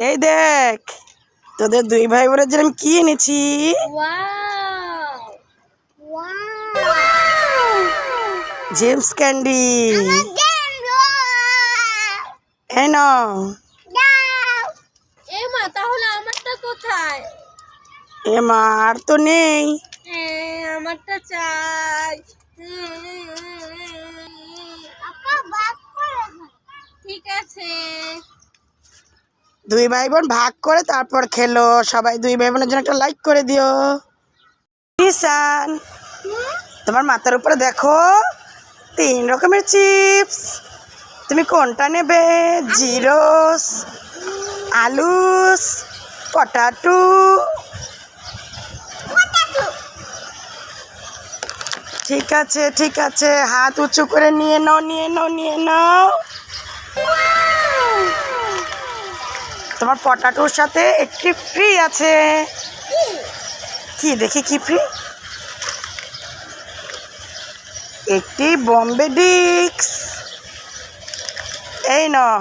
এই দেখ তোদের দুই ভাই বোনের জন্য আমি কি এনেছি? জেমস ক্যান্ডি এই নাও। এ মা তাহলে আমারটা কোথায়? এ আর তো নেই। আমারটা চাই। ঠিক আছে। দুই ভাই বোন ভাগ করে তারপর খেলো। সবাই দুই ভাই বোনের জন্য একটা লাইক করে দিও। নিশান, তোমার মাথার উপরে দেখো, তিন রকমের চিপস। তুমি কোনটা নেবে? জিরোস, আলুস, পটাটু। ঠিক আছে ঠিক আছে। হাত উঁচু করে নিয়ে নাও নিয়ে নাও নিয়ে নাও। তোমার পটাটোর সাথে একটি ফ্রি আছে। কি, দেখি কি ফ্রি? একটি বম্বে ডিক্স এই নাও।